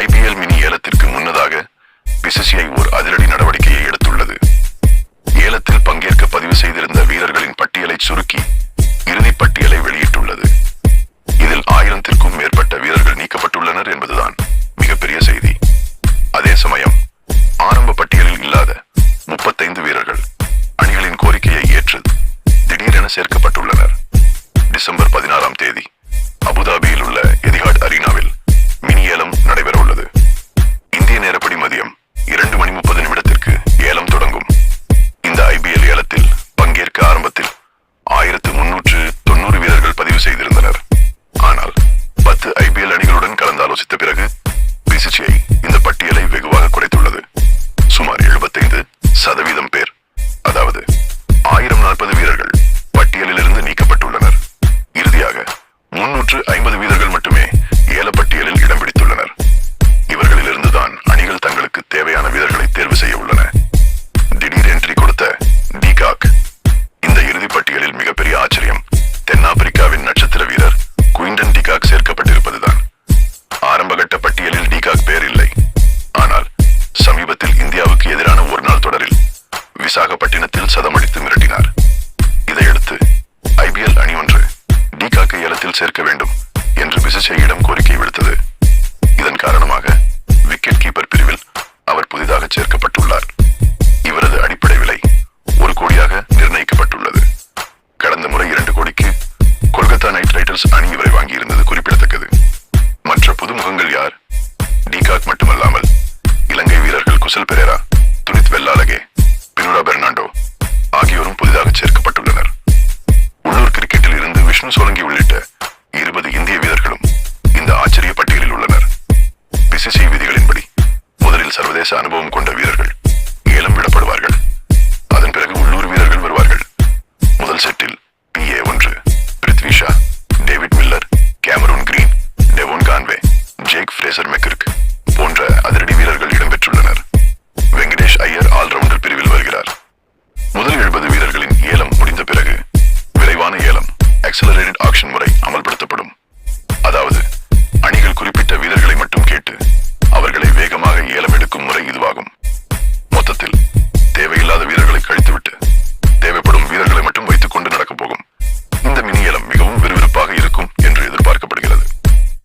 IPL mini ஏலத்திற்கு முன்னதாக BCCI ஒரு அதிரடி நடவடிக்கையை எடுத்துள்ளது. ஏலத்தில் பங்கேற்க பதிவு செய்திருந்த வீரர்களின் பட்டியலை சுருக்கி இறுதி பட்டியலை வெளியிட்டுள்ளது. இதில் ஆயிரத்திற்கும் மேற்பட்ட வீரர்கள் நீக்கப்பட்டுள்ளனர் என்பதுதான் மிகப்பெரிய செய்தி. அதே சமயம் ஆரம்ப பட்டியலில் இல்லாத முப்பத்தைந்து வீரர்கள் அணிகளின் கோரிக்கையை ஏற்று திடீரென சேர்க்கப்பட்டுள்ளனர். நூற்று ஐம்பது வீரர்கள் மட்டுமே ஏலப்பட்டியலில் இடம் பிடித்துள்ளனர். இவர்களிலிருந்துதான் அணிகள் தங்களுக்கு தேவையான வீரர்களை தேர்வு செய்ய உள்ளன. திடீர் என்ட்ரி கொடுத்த டிகாக் இந்த இறுதிப் பட்டியலில் மிகப்பெரிய ஆச்சரியம் தென்னாப்பிரிக்காவின் நட்சத்திர வீரர் குயின்டன் டிகாக் சேர்க்கப்பட்ட என்று கோரிக்கை விடுத்தது. இதன் காரணமாக விக்கெட் கீப்பர் பிரிவில் அவர் புதிதாக சேர்க்கப்பட்டுள்ளார். இவரது அடிப்படை விலை ஒரு கோடியாக நிர்ணயிக்கப்பட்டுள்ளது. கடந்த முறை இரண்டு கோடிக்கு கொல்கத்தா நைட் ரைடர்ஸ் அணி இவரை வாங்கியிருந்தது குறிப்பிடத்தக்கது. மற்ற புதுமுகங்கள் யார்? டிகாக் மட்டுமல்லாமல் இலங்கை வீரர்கள் குசல் பெரேரா துனித் வெல்லாலகே பினுரா பெர்னாண்டோ ஆகியோரும் புதிதாக சேர்க்கப்பட்டுள்ளனர். உள்ளூர் கிரிக்கெட்டில் இருந்து விஷ்ணு சோலங்கி உள்ளிட்ட சர்வதேச அனுபவம் கொண்ட வீரர்கள்.